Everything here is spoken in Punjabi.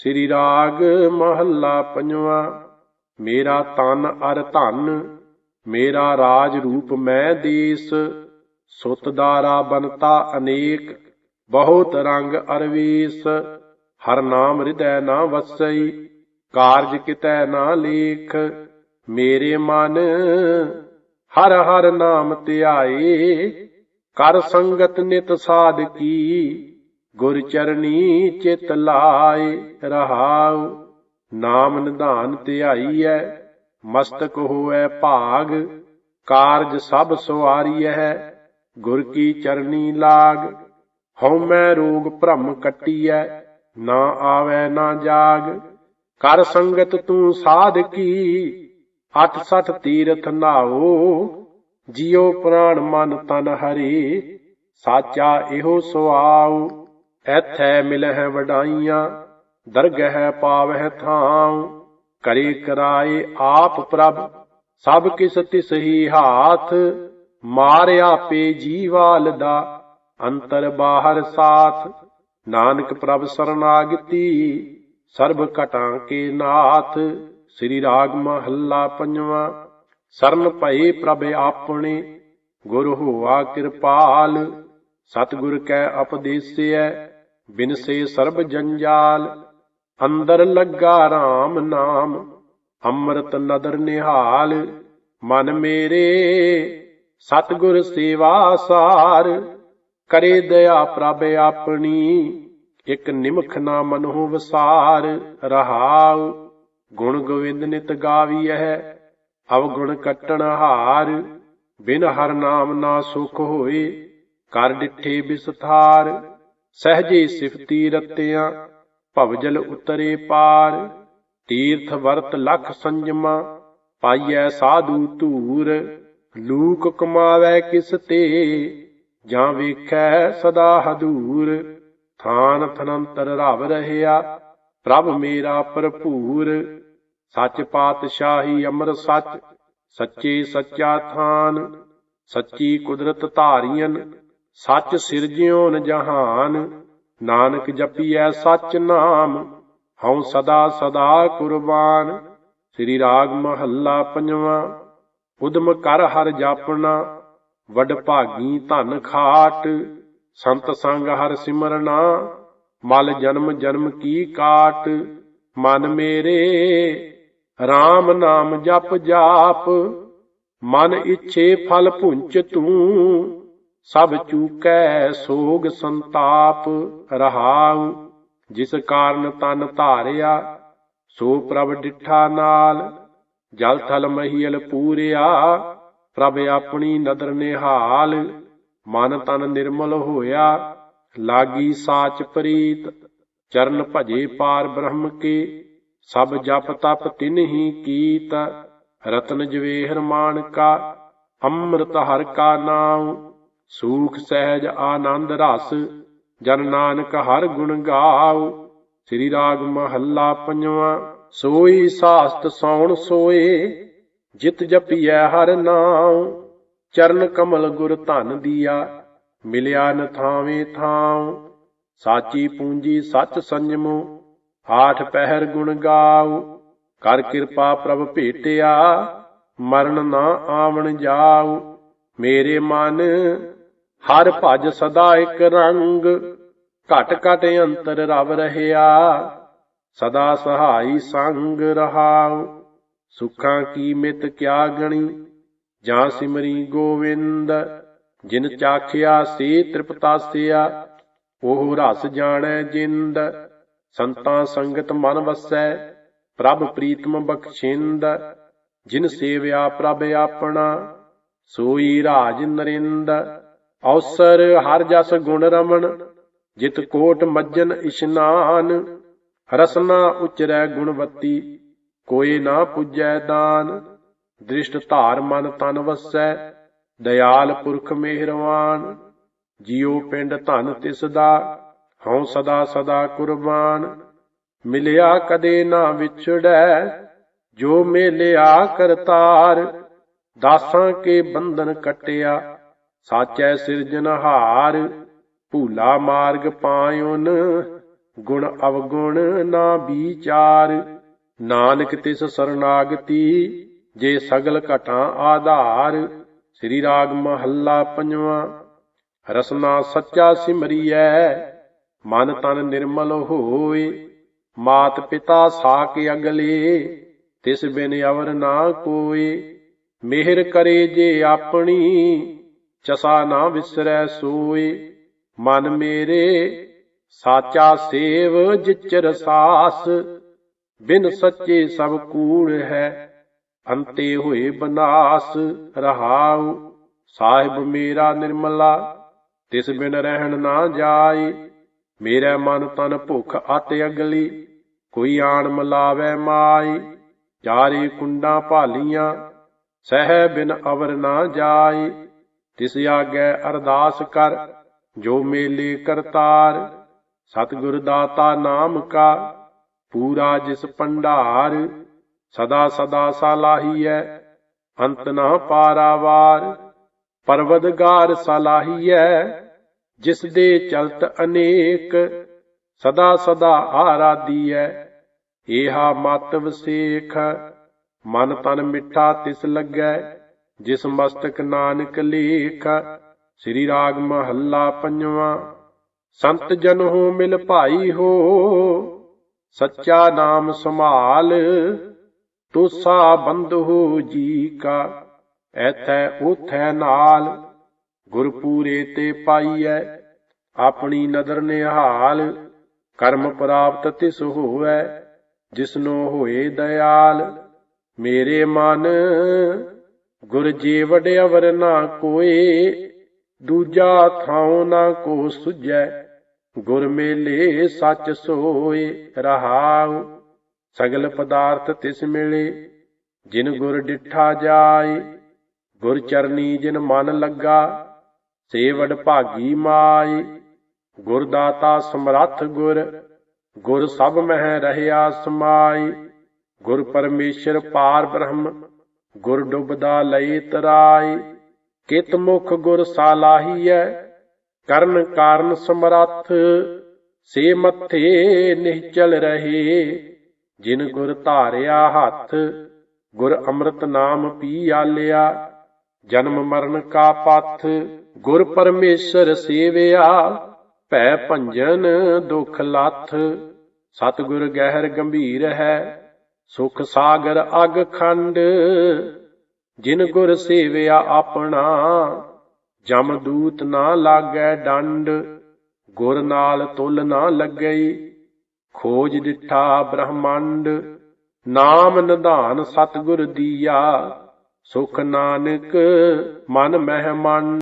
ਸ੍ਰੀ ਰਾਗ ਮਹੱਲਾ ਪੰਜਵਾ, ਮੇਰਾ ਤਨ ਅਰ ਧਨ, ਮੇਰਾ ਰਾਜ ਰੂਪ ਮੈਂ ਦੇਸ, ਸੁਤ ਦਾਰਾ ਬਨਤਾ ਅਨੇਕ, ਬਹੁਤ ਰੰਗ ਅਰਵੇਸ, ਹਰ ਨਾਮ ਹਿਰਦੈ ਨਾ ਵਸਈ, ਕਾਰਜ ਕਿਤੈ ਨਾ ਲੇਖ, ਮੇਰੇ ਮਨ ਹਰ ਹਰ ਨਾਮ ਧਿਆਏ, ਕਰ ਸੰਗਤ ਨਿਤ ਸਾਧ ਕੀ ਗੁਰ ਚਰਨੀ ਚਿਤ ਲਾਏ ਰਹਾਉ, ਨਾਮ ਨਿਧਾਨ ਧਿਆਈਐ, ਮਸਤਕ ਹੋਐ ਭਾਗ, ਕਾਰਜ ਸਭ ਸਵਾਰੀਐ, ਗੁਰ ਕੀ ਚਰਨੀ ਲਾਗ ਹਉਮੈ ਰੋਗ ਭ੍ਰਮ ਕੱਟੀਐ, ਨਾ ਆਵੈ ਨਾ ਜਾਗ, ਕਰ ਸੰਗਤ ਤੂੰ ਸਾਧ ਕੀ, ਅਠ ਸਠ ਤੀਰਥ ਨਾਓ ਜਿਉ ਪ੍ਰਾਣ ਮਨ ਤਨ ਹਰੀ, ਸਾਚਾ ਇਹੋ ਸੁਆਉ। ਐਥੈ ਮਿਲਹਿ ਵਡਾਈਆਂ, ਦਰਗਹਿ ਪਾਵਹਿ ਥਾਉ, ਕਰੇ ਕਰਾਏ ਆਪ ਪ੍ਰਭ, ਸਭ ਕਿਸ ਤਿਸ ਹੀ ਹਾਥ ਮਾਰਿਆ ਪੇ ਜੀਵਾਲ ਦਾ ਅੰਤਰ ਬਾਹਰ ਸਾਥ, ਨਾਨਕ ਪ੍ਰਭ ਸਰਨਾਗਤੀ, ਸਰਬ ਘਟਾਂ ਕੇ ਨਾਥ, ਸ੍ਰੀ ਰਾਗ ਮਹੱਲਾ ਪੰਜਵਾ, ਸਰਨ ਭਏ ਪ੍ਰਭ ਆਪਣੇ, ਗੁਰ ਹੋਆ ਕਿਰਪਾਲ, ਸਤਿਗੁਰ ਕੈ ਉਪਦੇਸਿਐ ਬਿਨਸੇ ਸਰਬ ਜੰਜਾਲ, ਅੰਦਰ ਲੱਗਾ RAM ਨਾਮ, ਅੰਮ੍ਰਿਤ ਨਦਰ ਨਿਹਾਲ, ਮਨ ਮੇਰੇ ਸਤਿਗੁਰ ਸੇਵਾ ਸਾਰ, ਕਰੇ ਦਇਆ ਪ੍ਰਭ ਆਪਣੀ, ਇਕ ਨਿਮਖ ਨਾ ਮਨਹੁ ਵਸਾਰ, ਰਹਾਉ, ਗੁਣ ਗੋਵਿੰਦ ਨਿਤ ਗਾਵੀਐ, ਅਵਗੁਣ ਕੱਟਣ ਹਾਰ, ਬਿਨ ਹਰ ਨਾਮ ਨਾ ਸੁਖ ਹੋਏ, ਕਰ ਡਿਠੇ ਬਿਸਥਾਰ ਸਹਜੇ ਸਿਫਤੀ ਰਤਿਆਂ ਭਵਜਲ ਉਤਰੇ ਪਾਰ, ਤੀਰਥ ਵਰਤ ਲਖ ਸੰਜਮਾ, ਪਾਈਐ ਸਾਧੂ ਧੂਰ, ਲੂਕ ਕਮਾਵੈ ਕਿਸ ਤੇ, ਜਾਂ ਵੇਖੈ ਸਦਾ ਹਦੂਰ, ਥਾਨ ਥਨੰਤਰ ਰਵ ਰਹਿਆ, ਪ੍ਰਭ ਮੇਰਾ ਭਰਪੂਰ, ਸੱਚ ਪਾਤਸ਼ਾਹੀ ਅਮਰ ਸੱਚ, ਸੱਚੇ ਸੱਚਾ ਥਾਨ, ਸੱਚੀ ਕੁਦਰਤ ਧਾਰੀਆਂ ਸੱਚ ਸਿਰਜਿਓਨ ਜਹਾਨ, ਨਾਨਕ ਜਪੀਐ ਸੱਚ ਨਾਮ, ਹਉ ਸਦਾ ਸਦਾ ਕੁਰਬਾਨ। ਸ੍ਰੀ ਰਾਗ ਮਹੱਲਾ ਪੰਜਵਾਂ, ਉਦਮ ਕਰ ਹਰ ਜਾਪਣਾ, ਵਡ ਭਾਗੀ ਧਨ ਖਾਟ। ਸੰਤ ਸੰਗ ਹਰ ਸਿਮਰਨਾ, ਮਲ ਜਨਮ ਜਨਮ ਕੀ ਕਾਟ। ਮਨ ਮੇਰੇ RAM ਨਾਮ ਜਪ ਜਾਪ। ਮਨ ਇੱਛੇ ਫਲ ਪੁੰਚ ਤੂੰ ਸਭ ਚੂਕੈ ਸੋਗ ਸੰਤਾਪ ਰਹਾਉ, ਜਿਸ ਕਾਰਨ ਤਨ ਧਾਰਿਆ, ਸੋ ਪ੍ਰਭ ਡਿਠਾ ਨਾਲ, ਜਲ ਥਲ ਮਹੀਲ ਪੂਰਿਆ, ਪ੍ਰਭ ਆਪਣੀ ਨਦਰ ਨਿਹਾਲ, ਮਨ ਤਨ ਨਿਰਮਲ ਹੋਇਆ, ਲਾਗੀ ਸਾਚ ਪ੍ਰੀਤ, ਚਰਨ ਭਜੇ ਪਾਰ ਬ੍ਰਹਮ ਕੇ, ਸਭ ਜਪ ਤਪ ਤਿਨ ਹੀ ਕੀਤ, ਰਤਨ ਜਵੇਹਰ ਮਾਨਕਾ, ਅੰਮ੍ਰਿਤ ਹਰ ਕਾ ਨਾਮ ਸੂਖ ਸਹਿਜ ਆਨੰਦ ਰਸ, ਜਨ ਨਾਨਕ ਹਰ ਗੁਣ ਗਾਉ ਸ੍ਰੀ ਰਾਗ ਮਹੱਲਾ ਪੰਜਵਾ, ਸੋਈ ਸਾਸਤ ਸੌਣ ਸੋਏ, ਜਿਤ ਜਪੀਐ ਹਰ ਨਾਮ ਚਰਨ ਕਮਲ ਗੁਰ ਧਨ ਦੀਆ, ਮਿਲਿਆ ਨ ਥਾਵੇਂ ਥਾਉ। ਸਾਚੀ ਪੂੰਜੀ ਸੱਚ ਸੰਜਮੋ, ਆਠ ਪਹਿਰ ਗੁਣ ਗਾਉ ਕਰ ਕਿਰਪਾ ਪ੍ਰਭ ਭੇਟਿਆ, ਮਰਨ ਨਾ ਆਵਣ ਜਾਉ। ਮੇਰੇ ਮਨ ਹਰ ਭਜ ਸਦਾ ਇੱਕ ਰੰਗ, ਘਟ ਘਟ ਅੰਤਰ ਰਵ ਰਹਿਆ। ਸਦਾ ਸਹਾਈ ਸੰਗ ਰਹਾਉ, ਸੁਖਾਂ ਕੀ ਮਿਤ ਕਿਆ ਗਣੀ। ਜਾਂ ਸਿਮਰੀ ਗੋਵਿੰਦ, ਜਿਨ ਚਾਖਿਆ ਸੇ ਤ੍ਰਿਪਤਾਸਿਆ ਉਹ ਰਸ ਜਾਣੈ ਜਿੰਦ। ਸੰਤਾਂ ਸੰਗਤ ਮਨ ਵਸੈ, ਪ੍ਰਭ ਪ੍ਰੀਤਮ ਬਖਸ਼ਿੰਦ। ਜਿਨ ਸੇਵਿਆ ਪ੍ਰਭ ਆਪਣਾ, ਸੋਈ ਰਾਜ ਨਰਿੰਦ। ਔਸਰ ਹਰ ਜਸ ਗੁਣ ਰਮਣ, ਜਿਤ ਕੋਟ ਮੱਜਨ ਇਸ਼ਨਾਨ। ਰਸਨਾ ਉਚਰੈ ਗੁਣਵਤੀ, ਕੋਈ ਨਾ ਪੁਜੈ ਦਾਨ। ਦ੍ਰਿਸ਼ਟ ਧਾਰ ਮਨ ਤਨ ਵਸੈ ਦਇਆਲ ਪੁਰਖ ਮਿਹਰਵਾਨ। ਜਿਉ ਪਿੰਡ ਧਨ ਤਿਸ ਦਾ ਹਉ ਸਦਾ ਸਦਾ ਕੁਰਬਾਨ। ਮਿਲਿਆ ਕਦੇ ਨਾ ਵਿਛੜੈ, ਜੋ ਮੇਲਿਆ ਕਰਤਾਰ। ਦਾਸਾਂ ਕੇ ਬੰਧਨ ਕਟਿਆ ਸਾਚੈ ਸਿਰਜਣਹਾਰ ਭੂਲਾ ਮਾਰਗ ਪਾਇਓਨ ਗੁਣ ਅਵਗੁਣ ਨਾ ਵਿਚਾਰ। ਨਾਨਕ ਤਿਸ ਸਰਨਾਗਤੀ, ਜੇ ਸਗਲ ਘਟਾਂ ਆਧਾਰ। ਸ੍ਰੀ ਰਾਗ ਮਹੱਲਾ ਪੰਜਵਾਂ, ਰਸਨਾ ਸੱਚਾ ਸਿਮਰੀਐ, ਮਨ ਤਨ ਨਿਰਮਲ ਹੋਏ। ਮਾਤ ਪਿਤਾ ਸਾਕ ਅਗਲੇ, ਤਿਸ ਬਿਨ ਅਵਰ ਨਾ ਕੋਏ। ਮਿਹਰ ਕਰੇ ਜੇ ਆਪਣੀ ਚਸਾ ਨਾ ਵਿਸਰੈ ਸੋਏ ਮਨ ਮੇਰੇ ਸਾਚਾ ਸੇਵ ਜਿਚਰ ਸਾਸ ਬਿਨ ਸੱਚੇ ਸਭ ਕੂੜ ਹੈ, ਅੰਤੇ ਹੋਏ ਬਨਾਸ, ਰਹਾਉ, ਸਾਹਿਬ ਮੇਰਾ ਨਿਰਮਲਾ, ਤਿਸ ਬਿਨ ਰਹਿਣ ਨਾ ਜਾਏ ਮੇਰਾ ਮਨ ਤਨ ਭੁਖ ਆਤੇ ਅਗਲੀ, ਕੋਈ ਆਣ ਮਲਾਵੇ ਮਾਈ, ਚਾਰੇ ਕੁੰਡਾਂ ਭਾਲੀਆਂ, ਸਹਿ ਬਿਨ ਅਵਰ ਨਾ ਜਾਏ ਤਿਸ ਆਗੇ ਅਰਦਾਸ ਕਰ, ਜੋ ਮੇਲੇ ਕਰਤਾਰ। ਸਤਿਗੁਰ ਦਾਤਾ ਨਾਮ ਕਾ, ਪੂਰਾ ਜਿਸ ਭੰਡਾਰ। ਸਦਾ ਸਦਾ ਸਲਾਹੀਐ ਅੰਤ ਨਾ ਪਾਰਾਵਾਰ। ਪਰਵਦਗਾਰ ਸਲਾਹੀਐ ਜਿਸ ਦੇ ਚਲਤ ਅਨੇਕ। ਸਦਾ ਸਦਾ ਆਰਾਧੀਐ, ਏਹਾ ਮਤ ਵਸੇਖ। ਮਨ ਤਨ ਮਿੱਠਾ ਤਿਸ ਲੱਗੈ ਜਿਸ ਮਸਤਕ ਨਾਨਕ ਲੇਖ ਸ੍ਰੀ ਰਾਗ ਮਹੱਲਾ ਪੰਜਵਾਂ। ਸੰਤ ਜਨ ਹੋ ਮਿਲ ਭਾਈ ਹੋ, ਸੱਚਾ ਨਾਮ ਸੰਭਾਲ, ਤੁਸਾ ਬੰਧੂ ਜੀ ਕਾ। ਐਥੈ ਉਥੈ ਨਾਲ, ਗੁਰਪੂਰੇ ਤੇ ਪਾਈਐ, ਆਪਣੀ ਨਦਰ ਨਿਹਾਲ, ਕਰਮ ਪ੍ਰਾਪਤ ਤਿਸ ਹੋਵੈ, ਜਿਸਨੋ ਹੋਏ ਦਇਆਲ, ਮੇਰੇ ਮਨ ਗੁਰ ਜੀ ਵਡਿਆਵਰ ਨਾ ਕੋਏ, ਦੂਜਾ ਥਾਉ ਨਾ ਕੋ ਸੁਝੈ। ਗੁਰ ਮੇਲੇ ਸੱਚ ਸੋਏ ਰਹਾਉ, ਸਗਲ ਪਦਾਰਥ ਤਿਸ ਮਿਲੇ। ਜਿਨ ਗੁਰ ਡਿਠਾ ਜਾਏ, ਗੁਰ ਚਰਨੀ ਜਿਨ ਮਨ ਲੱਗਾ, ਸੇਵੜ ਭਾਗੀ ਮਾਈ ਗੁਰ ਦਾਤਾ ਸਮਰੱਥ ਗੁਰ ਗੁਰ ਸਭ ਮਹਿ ਰਹਿਆ ਸਮਾਈ ਗੁਰ ਪਰਮੇਸ਼ਰ ਪਾਰ ਬ੍ਰਹਮ ਗੁਰ ਡੁਬਦਾ ਲਈ ਤਰਾਈ, ਕਿਤ ਮੁਖ ਗੁਰ ਸਾਲਾਹੀਐ ਕਰਨ ਕਾਰਨ ਸਮਰੱਥ, ਸੇ ਮੱਥੇ ਨਿਹਚਲ ਰਹੇ। ਜਿਨ ਗੁਰ ਧਾਰਿਆ ਹੱਥ, ਗੁਰ ਅੰਮ੍ਰਿਤ ਨਾਮ ਪੀ ਆਲਿਆ। ਜਨਮ ਮਰਨ ਕਾ ਪਥ, ਗੁਰ ਪਰਮੇਸ਼ਰ ਸੇਵਿਆ। ਭੈ ਭੰਜਨ ਦੁਖ ਲੱਥ, ਸਤਿਗੁਰ ਗਹਿਰ ਗੰਭੀਰ ਹੈ। ਸੁਖ ਸਾਗਰ ਅਗ ਖੰਡ, ਜਿਨ ਗੁਰ ਸੇਵਿਆ ਆਪਣਾ, ਜਮ ਦੂਤ ਨਾ ਲਾਗੈ ਡੰਡ, ਗੁਰ ਨਾਲ ਤੁਲ ਨਾ ਲੱਗਈ, ਖੋਜ ਡਿਠਾ ਬ੍ਰਹਮੰਡ, ਨਾਮ ਨਿਧਾਨ ਸਤਿਗੁਰ ਦੀਆ, ਸੁਖ ਨਾਨਕ ਮਨ ਮਹਿ